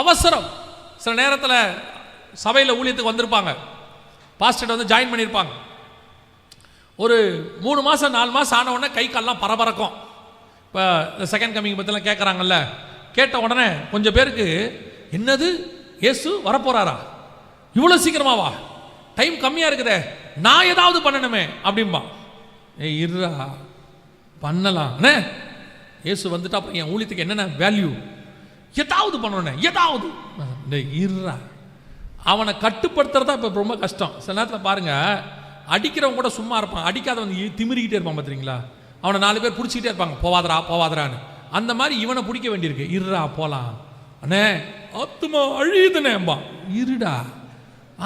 அவசரம். சில நேரத்தில் சபையில் ஊழியத்துக்கு வந்திருப்பாங்க. பாஸ்டர் வந்து ஜாயின் பண்ணியிருப்பாங்க ஒரு மூணு மாதம் நாலு மாதம் ஆன உடனே கை கால்லாம் பரபரக்கும். இப்போ இந்த செகண்ட் கம்மிங் பற்றிலாம் கேட்குறாங்கல்ல கேட்ட உடனே கொஞ்சம் பேருக்கு என்னது? இயேசு வரப்போகிறாரா இவ்வளோ சீக்கிரமாவா டைம் கம்மியாக இருக்குதே. நான் ஏதாவது பண்ணணுமே அப்படிம்பா. ஏய் இருடா. பண்ணலாம். ஏசு இயேசு வந்துட்டா அப்புறம் என் ஊழியத்துக்கு என்னென்ன வேல்யூ ஏதாவது பண்ணணும் ஏதாவது. டேய் இருடா. அவனை கட்டுப்படுத்துறதா இப்போ ரொம்ப கஷ்டம். சில நேரத்தில் பாருங்க அடிக்கிறவன் கூட சும்மா இருப்பான். அடிக்காதவன் திமிரிக்கிட்டே இருப்பான் பார்த்துறீங்களா அவனை நாலு பேர் பிடிச்சிக்கிட்டே இருப்பாங்க. போவாதரா போவாதரான்னு அந்த மாதிரி இவனை பிடிக்க வேண்டியிருக்கு. இருடா போகலாம் அண்ணே ஆத்மா அழியுதுனேம்பா இருடா.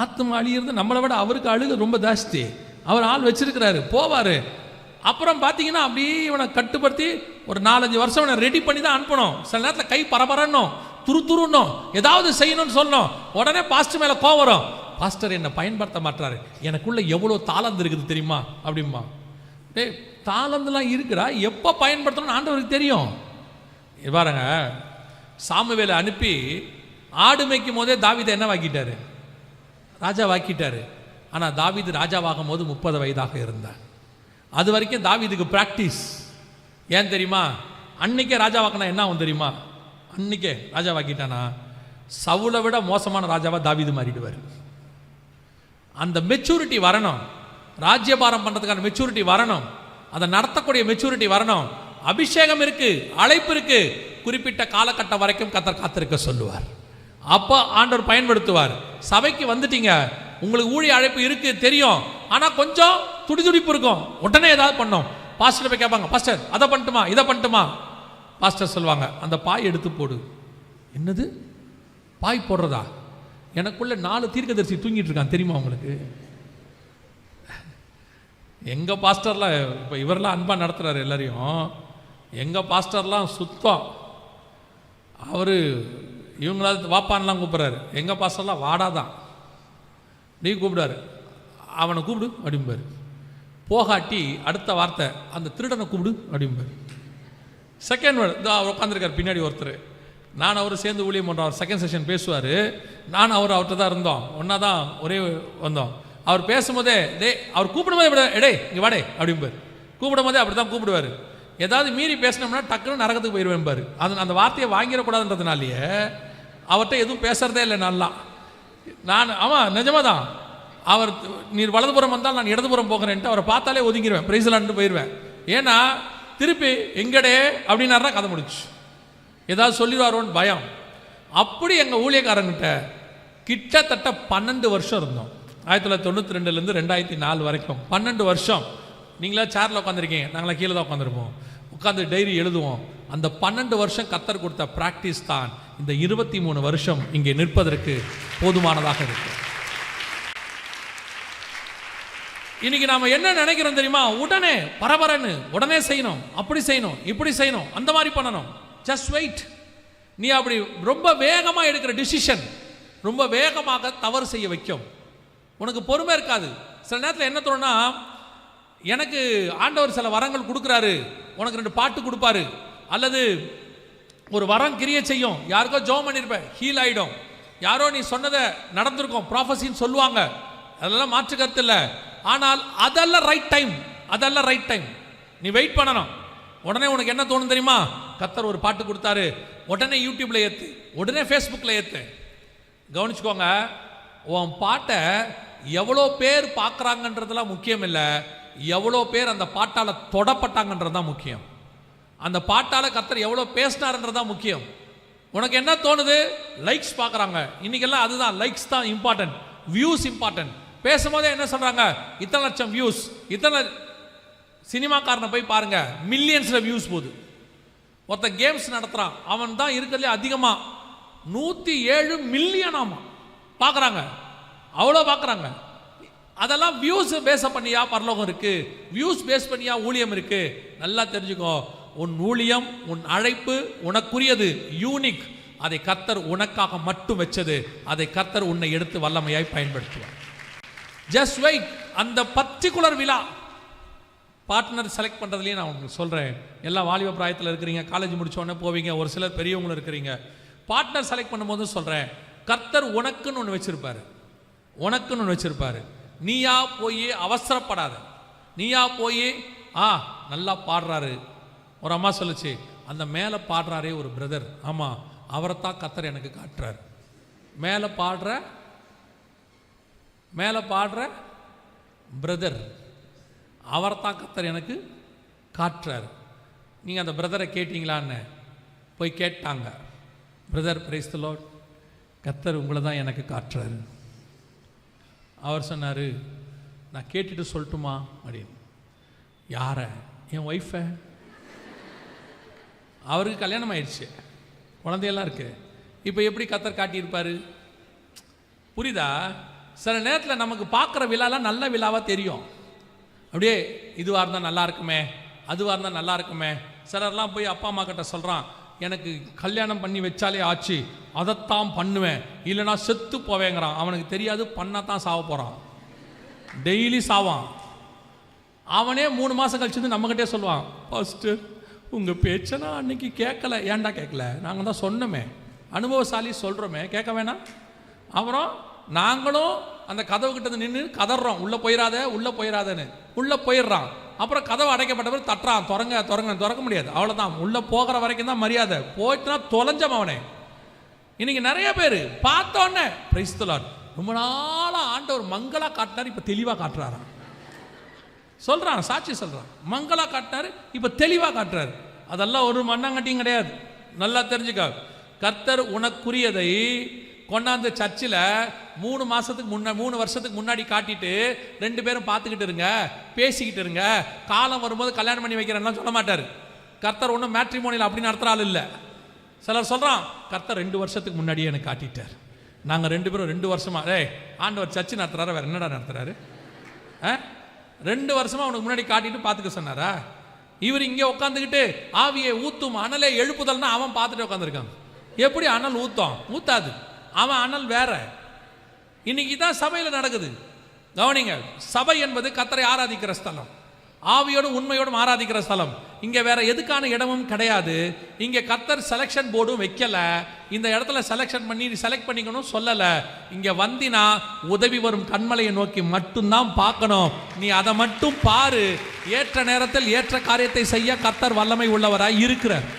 ஆத்துமா அழியிறது நம்மளை விட அவருக்கு அழுக ரொம்ப ஜாஸ்தி. அவர் ஆள் வச்சிருக்கிறாரு. போவார். அப்புறம் பார்த்தீங்கன்னா அப்படியே இவனை கட்டுப்படுத்தி ஒரு நாலஞ்சு வருஷம் இவனை ரெடி பண்ணி தான் அனுப்பணும். சில நேரத்தில் கை பரபரன்னும் துரு துருன்னும் ஏதாவது செய்யணும்னு சொல்லணும். உடனே பாஸ்டர் மேலே கோவம் வரும். பாஸ்டர் என்னை பயன்படுத்த மாட்டாரு எனக்குள்ள எவ்வளோ தாளந்து இருக்குது தெரியுமா? அப்படிம்பா. டேய் தாளந்துலாம் இருக்கிறா எப்போ பயன்படுத்தணும்னு ஆண்டவருக்கு தெரியும். இங்க பாருங்க. சாமுவேலை அனுப்பி ஆடு மேய்க்கும் போதே தாவிதை என்ன வாக்கிட்டாரு? ராஜா வாக்கிட்டாரு. ஆனால் தாவீது ராஜாவாகும் போது முப்பது வயதாக இருந்தார். அது வரைக்கும் தாவிதுக்கு ப்ராக்டிஸ் ஏன் தெரியுமா? அன்னைக்கே ராஜாவாக்கினா என்ன ஆகும் தெரியுமா? அன்னைக்கே ராஜாவாக்கிட்டானா சவுளை விட மோசமான ராஜாவாக தாவிது மாறிடுவார். அந்த மெச்சூரிட்டி வரணும். ராஜ்யபாரம் பண்ணுறதுக்கான மெச்சூரிட்டி வரணும். அதை நடத்தக்கூடிய மெச்சூரிட்டி வரணும். அபிஷேகம் இருக்கு அழைப்பு இருக்கு. குறிப்பிட்ட காலகட்டம் வரைக்கும் கத்தர் காத்திருக்க சொல்லுவார். அப்போ ஆண்டவர் பயன்படுத்துவார். சபைக்கு வந்துட்டீங்க. உங்களுக்கு ஊழிய அழைப்பு இருக்கு தெரியும். ஆனால் கொஞ்சம் துடிதுடிப்பு இருக்கும். உடனே ஏதாவது பண்ணோம். பாஸ்டர் போய் கேட்பாங்க பாஸ்டர் அதை பண்ணட்டுமா இதை பண்ணட்டுமா? பாஸ்டர் சொல்லுவாங்க அந்த பாய் எடுத்து போடு. என்னது? பாய் போடுறதா? எனக்குள்ள நாலு தீர்க்கதரிசி தூங்கிட்டு இருக்கான் தெரியுமா உங்களுக்கு? எங்கள் பாஸ்டர்லாம் இப்போ இவரெல்லாம் அன்பாக நடத்துகிறாரு எல்லாரையும். எங்கள் பாஸ்டர்லாம் சுத்தம். அவர் இவங்களாவது வாப்பான்லாம் கூப்பிட்றாரு. எங்கள் பாஸ்டர்லாம் வாடாதான். நீ கூப்பிடாரு அவனை கூப்பிடு அப்படிம்பாரு. போகாட்டி அடுத்த வார்த்தை அந்த திருடனை கூப்பிடு அப்படிம்பார். செகண்ட் வேர்டு இதோ அவர் உட்காந்துருக்கார் பின்னாடி ஒருத்தர். நான் அவர் சேர்ந்து ஊழியம் பண்ணுறோம் அவர் செகண்ட் செஷன் பேசுவார். நான் அவர் அவர்கிட்ட தான் இருந்தோம். ஒன்றா தான் ஒரே வந்தோம். அவர் பேசும்போதே டே அவர் கூப்பிடும்போது இப்படி எடே இங்கே வாடே அப்படிம்பார். கூப்பிடும்போதே அப்படி தான் கூப்பிடுவார். ஏதாவது மீறி பேசினோம்னா டக்குன்னு நரகத்துக்கு போயிடுவேன்பார் அது அந்த வார்த்தையை வாங்கிடக்கூடாதுன்றதுனாலேயே அவர்கிட்ட எதுவும் பேசுறதே இல்லை நல்லா. நான் ஆமாம் நிஜமாக தான் அவர் நீர் வலதுபுறம் வந்தால் நான் இடதுபுறம் போகிறேன்ட்டு அவரை பார்த்தாலே ஒதுங்கிடுவேன் பிரைஸ்லான்ட்டு போயிடுவேன் ஏன்னா திருப்பி எங்கடே அப்படின்னாருனா கதை முடிச்சு ஏதாவது சொல்லிடுவாரோன்னு பயம். அப்படி எங்கள் ஊழியக்காரங்கிட்ட கிட்டத்தட்ட பன்னெண்டு வருஷம் இருந்தோம். ஆயிரத்தி தொள்ளாயிரத்தி தொண்ணூற்றி ரெண்டுலேருந்து ரெண்டாயிரத்தி நாலு வரைக்கும். பன்னெண்டு வருஷம். நீங்களா சேரில் உட்காந்துருக்கீங்க நாங்களாம் கீழே தான் உட்காந்துருப்போம் உட்காந்து டைரி எழுதுவோம். அந்த பன்னெண்டு வருஷம் கத்தர் கொடுத்த ப்ராக்டிஸ் தான் இந்த இருபத்தி மூணு வருஷம் இங்கே நிற்பதற்கு போதுமானதாக இருக்குது இன்னைக்கு நாம என்ன நினைக்கிறோம் தெரியுமா? உடனே பரபரன்னு உடனே செய்யணும். அப்படி செய்யணும் இப்படி செய்யணும். அந்த மாதிரி பண்ணணும். ஜஸ்ட் வெயிட் நீ அப்படி ரொம்ப வேகமாக எடுக்கிற டிசிஷன் ரொம்ப வேகமாக தவறு செய்ய வைக்கும். உனக்கு பொறுமை இருக்காது. சில நேரத்தில் என்ன தோணுனா எனக்கு ஆண்டவர் சில வரங்கள் கொடுக்குறாரு. உனக்கு ரெண்டு பாட்டு கொடுப்பாரு. அல்லது ஒரு வரம் கிரிய செய்யும். யாருக்கோ ஜோம் பண்ணியிருப்பேன் ஹீல் ஆகிடும் யாரோ நீ சொன்னதை நடந்திருக்கும். ப்ராஃபஸின்னு சொல்லுவாங்க. அதெல்லாம் மாற்று கருத்து இல்லை ஆனால் அதெல்லாம் ரைட் டைம் அதெல்லாம் ரைட் டைம் நீ வெயிட் பண்ணணும். உடனே உனக்கு என்ன தோணும் தெரியுமா? கத்தர் ஒரு பாட்டு கொடுத்தாரு. உடனே யூடியூப்ல ஏத்து உடனே ஃபேஸ்புக்கில் ஏத்து. கவனிச்சுக்கோங்க உன் பாட்டை எவ்வளோ பேர் பார்க்குறாங்கன்றதெல்லாம் முக்கியம் இல்லை. எவ்வளோ பேர் அந்த பாட்டால் தொடப்பட்டாங்கன்றது தான் முக்கியம். அந்த பாட்டால் கத்தர் எவ்வளோ பேசினாருன்றது தான் முக்கியம். உனக்கு என்ன தோணுது? லைக்ஸ் பார்க்குறாங்க. இன்னைக்கெல்லாம் அதுதான் லைக்ஸ் தான் இம்பார்ட்டன்ட் வியூஸ் இம்பார்ட்டன்ட் பேசும்போதே என்ன சொல்கிறாங்க இத்தனை லட்சம் வியூஸ் இத்தனை சினிமாக்காரனை போய் பாருங்கள் மில்லியன்ஸில் வியூஸ் போகுது. ஒருத்தன் கேம்ஸ் நடத்துகிறான் அவன் தான் இருக்கிறதுலே அதிகமாக நூற்றி ஏழு மில்லியன் ஆமாம் பார்க்குறாங்க அவ்வளோ பார்க்குறாங்க அதெல்லாம் வியூஸ் பேஸ் பண்ணியா பரலோகம் இருக்கு. வியூஸ் பேஸ் பண்ணியா ஊழியம் இருக்கு. நல்லா தெரிஞ்சுக்கோ உன் ஊழியம் உன் அழைப்பு உனக்குரியது யூனிக் அதை கத்தர் உனக்காக மட்டும் வச்சது. அதை கத்தர் உன்னை எடுத்து வல்லமையாய் பயன்படுத்துவார். ஜஸ்ட் வெயிட் அந்த பர்டிகுலர் விழா பார்ட்னர் செலக்ட் பண்ணுறதுலேயே நான் உங்களுக்கு சொல்கிறேன் எல்லாம் வாலிப பிராயத்தில் இருக்கிறீங்க காலேஜ் முடித்தோடனே உடனே போவீங்க ஒரு சிலர் பெரியவங்களும் இருக்கிறீங்க. பார்ட்னர் செலக்ட் பண்ணும்போது சொல்கிறேன் கர்த்தர் உனக்குன்னு ஒன்று வச்சுருப்பார். உனக்குன்னு ஒன்று வச்சுருப்பார். நீயா போய் அவசரப்படாத. நீயா போய் ஆ நல்லா பாடுறாரு. ஒரு அம்மா சொல்லுச்சு அந்த மேலே பாடுறாரே ஒரு பிரதர் ஆமாம் அவரைத்தான் கத்தர் எனக்கு காட்டுறாரு. மேலே பாடுற மேலே பாடுற பிரதர் அவரை தான் கத்தர் எனக்கு காட்டுறாரு. நீங்கள் அந்த பிரதரை கேட்டிங்களான்னு போய் கேட்டாங்க. பிரதர் பிரைஸ் கத்தர் உங்களை தான் எனக்கு காட்டுறாரு. அவர் சொன்னார் நான் கேட்டுட்டு சொல்லட்டுமா? அப்படின்னு. யாரை? என் ஒய்ஃபை அவருக்கு கல்யாணம் ஆயிடுச்சு. குழந்தையெல்லாம் இருக்கு. இப்போ எப்படி கத்தர் காட்டியிருப்பாரு? புரியுதா? சில நேரத்தில் நமக்கு பார்க்குற விழாலாம் நல்ல விழாவாக தெரியும். அப்படியே இதுவாக இருந்தால் நல்லா இருக்குமே அதுவாக இருந்தால் நல்லா இருக்குமே. சிலர்லாம் போய் அப்பா அம்மா கிட்ட சொல்கிறான் எனக்கு கல்யாணம் பண்ணி வச்சாலே ஆச்சு அதைத்தான் பண்ணுவேன். இல்லைனா செத்து போவேங்கிறான். அவனுக்கு தெரியாது பண்ணத்தான் சாவ போகிறான் டெய்லி சாவான். அவனே மூணு மாதம் கழிச்சு வந்து நம்மக்கிட்டே சொல்லுவான் ஃபஸ்ட்டு உங்கள் பேச்சை நான் அன்னைக்கு கேட்கல ஏன்டா கேட்கல நாங்கள் தான் சொன்னோமே. அனுபவசாலி சொல்கிறோமே கேட்க வேணாம். அப்புறம் நாங்களும் அந்த கதவு கிட்ட நின்று கதறோம் உள்ளே போயிடாத உள்ளே போயிடாதன்னு உள்ளே போயிடுறான் அப்புறம் கதவு அடைக்கப்பட்ட பிறகு தட்டுறான். திறங்க திறங்க திறக்க முடியாது. அவ்வளோதான் உள்ளே போகிற வரைக்கும் தான் மரியாதை. போயிட்டுனா தொலைஞ்சம் அவனே. இன்னைக்கு நிறைய பேர் பார்த்தோன்னே பிரைஸ்தலார் ரொம்ப நாளாக ஆண்டவர் மங்களா காட்டினார் இப்போ தெளிவாக காட்டுறாராம். சொல்கிறான் சாட்சி சொல்கிறான் மங்களா காட்டினார் இப்போ தெளிவாக காட்டுறாரு. அதெல்லாம் ஒரு மண்ணாங்கட்டியும் கிடையாது. நல்லா தெரிஞ்சுக்க. கர்த்தர் உனக்குரியதை கொண்டாந்து சர்ச்சில் மூணு மாதத்துக்கு முன்ன மூணு வருஷத்துக்கு முன்னாடி காட்டிட்டு ரெண்டு பேரும் பார்த்துக்கிட்டு இருங்க பேசிக்கிட்டு இருங்க. காலம் வரும்போது கல்யாணம் பண்ணி வைக்கிறேன்லாம் சொல்ல மாட்டார். கர்த்தர் ஒன்றும் மேட்ரிமோனியில் அப்படின்னு நடத்துகிற ஆள் இல்லை. சிலர் சொல்கிறான் கர்த்தர் ரெண்டு வருஷத்துக்கு முன்னாடியே எனக்கு காட்டிட்டார். நாங்கள் ரெண்டு பேரும் ரெண்டு வருஷமா ஏய் ஆண்டவர் சர்ச்சு நடத்துறாரு வேறு என்னடா நடத்துறாரு? ஆ? ரெண்டு வருஷமா அவனுக்கு முன்னாடி காட்டிட்டு பார்த்துக்க சொன்னாரா? இவர் இங்கே உட்காந்துக்கிட்டு ஆவியை ஊத்தும் அனலை எழுப்புதல்னா அவன் பார்த்துட்டு உட்காந்துருக்கான் எப்படி அனல் ஊத்தம்? ஊத்தாது. அவன் அனல் வேற. இன்னைக்கு தான் சபையில் நடக்குது. கவனிங்க சபை என்பது கத்தரை ஆராதிக்கிற ஸ்தலம். ஆவியோடும் உண்மையோடும் ஆராதிக்கிற ஸ்தலம். இங்கே வேற எதுக்கான இடமும் கிடையாது. இங்கே கத்தர் செலெக்ஷன் போர்டும் வைக்கல. இந்த இடத்துல செலெக்ஷன் பண்ணி செலக்ட் பண்ணிக்கணும் சொல்லலை. இங்கே வந்தினா உதவி வரும் கண்மலையை நோக்கி மட்டும்தான் பார்க்கணும். நீ அதை மட்டும் பாரு. ஏற்ற நேரத்தில் ஏற்ற காரியத்தை செய்ய கத்தர் வல்லமை உள்ளவராய் இருக்கிறார்.